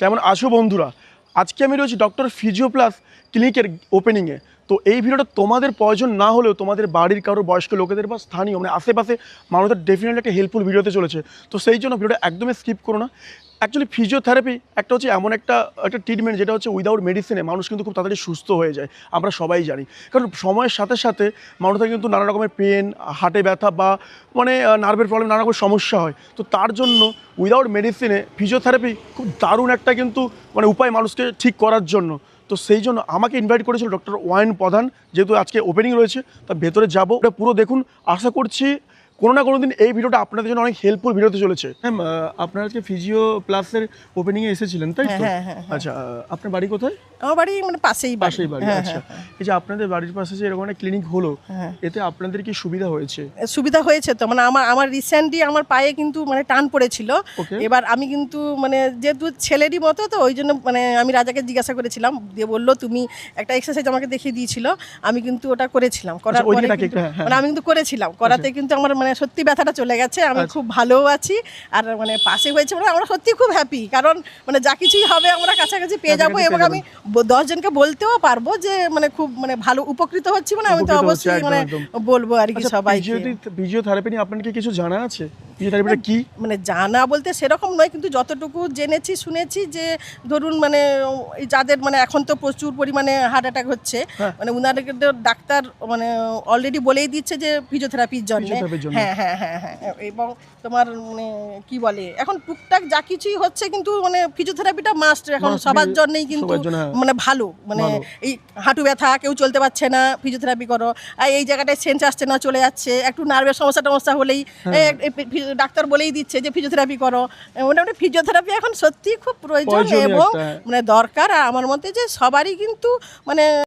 কেমন আছো বন্ধুরা। আজকে আমি রয়েছি ডক্টর ফিজিও প্লাস ক্লিনিকের ওপেনিংয়ে তো এই ভিডিওটা তোমাদের প্রয়োজন না হলেও তোমাদের বাড়ির কারোর বয়স্ক লোকেদের বা স্থানীয় মানে আশেপাশে মানুষের ডেফিনেটলি একটা হেল্পফুল ভিডিওতে চলেছে। তো সেই জন্য ভিডিওটা একদমই স্কিপ করো না। অ্যাকচুয়ালি ফিজিওথেরাপি একটা হচ্ছে এমন একটা একটা ট্রিটমেন্ট যেটা হচ্ছে উইদাউট মেডিসিনে মানুষ কিন্তু খুব তাড়াতাড়ি সুস্থ হয়ে যায়। আমরা সবাই জানি। কারণ সময়ের সাথে সাথে মানুষের কিন্তু নানা রকমের পেন হাটে ব্যথা বা মানে নার্ভের প্রবলেম নানা রকমের সমস্যা হয়। তো তার জন্য উইদাউট মেডিসিনে ফিজিওথেরাপি খুব দারুণ একটা কিন্তু মানে উপায় মানুষকে ঠিক করার জন্য। তো সেই জন্য আমাকে ইনভাইট করেছিল ডক্টর ওয়াইন প্রধান, যেহেতু আজকে ওপেনিং রয়েছে, তা ভেতরে যাব। ওটা পুরো দেখুন, আশা করছি কোনো না কোনো দিন এই ভিডিওটা আপনাদের জন্য অনেক হেল্পফুল ভিডিওতে চলেছে। ম্যাম আপনারা আজকে ফিজিও প্লাসের ওপেনিংয়ে এসেছিলেন তাই তো? হ্যাঁ, হ্যাঁ, হ্যাঁ, আচ্ছা আপনার বাড়ি কোথায়? আমার বাড়ি মানে পাশেই পাশেই বাড়ি হ্যাঁ, আচ্ছা। এই যে আপনাদের বাড়ির পাশে যে এরকম একটা ক্লিনিক হলো। এতে আপনাদের কি সুবিধা হয়েছে? হ্যাঁ। সুবিধা হয়েছে তো মানে আমার আমার রিসেন্টলি আমার পায়ে কিন্তু মানে টান পড়েছিল। এবার আমি কিন্তু মানে যেহেতু ছেলেরই মতো তো ওই জন্য মানে আমি রাজাকে জিজ্ঞাসা করেছিলাম দিয়ে বলল তুমি একটা এক্সারসাইজ আমাকে দেখিয়ে দিয়েছিল আমি কিন্তু ওটা করেছিলাম। করার আচ্ছা, পরে হ্যাঁ, হ্যাঁ। মানে আমি কিন্তু করেছিলাম। করাতে কিন্তু আমার মানে সত্যি ব্যথাটা চলে গেছে আমি আচ্ছা। খুব ভালোও আছি আর মানে পাশে হয়েছে মানে আমরা সত্যি খুব হ্যাপি কারণ মানে যা কিছুই হবে আমরা কাছাকাছি পেয়ে যাব এবং আমি দশজনকে বলতেও পারব যে মানে খুব মানে ভালো উপকৃত হচ্ছি মানে আমি তো অবশ্যই মানে বলব আর কি সবাই সবাইকে। ফিজিওথেরাপি নিয়ে আপনার কি কিছু জানা আছে? ফিজিওথেরাপিটা কি মানে জানা বলতে সেরকম নয় কিন্তু যতটুকু জেনেছি শুনেছি যে ধরুন মানে এই যাদের মানে এখন তো প্রচুর পরিমাণে হার্ট অ্যাটাক হচ্ছে হ্যাঁ। মানে উনাদেরকে ডাক্তার মানে অলরেডি বলেই দিচ্ছে যে ফিজিওথেরাপির জন্য Physiotherapy-র হ্যাঁ হ্যাঁ হ্যাঁ হ্যাঁ এবং তোমার মানে কি বলে এখন টুকটাক যা কিছুই হচ্ছে কিন্তু মানে ফিজিওথেরাপিটা মাস্ট এখন সবার জন্যই কিন্তু হ্যাঁ। মানে ভালো মানে এই হাঁটু ব্যথা কেউ চলতে পারছে না ফিজিওথেরাপি করো আর এই জায়গাটায় সেন্স আসছে না চলে যাচ্ছে একটু নার্ভের সমস্যা টমস্যা হলেই হ্যাঁ। ডাক্তার বলেই দিচ্ছে যে ফিজিওথেরাপি করো। মোটামুটি ফিজিওথেরাপি এখন সত্যিই খুব প্রয়োজন এবং মানে দরকার। আর আমার মতে যে সবারই কিন্তু মানে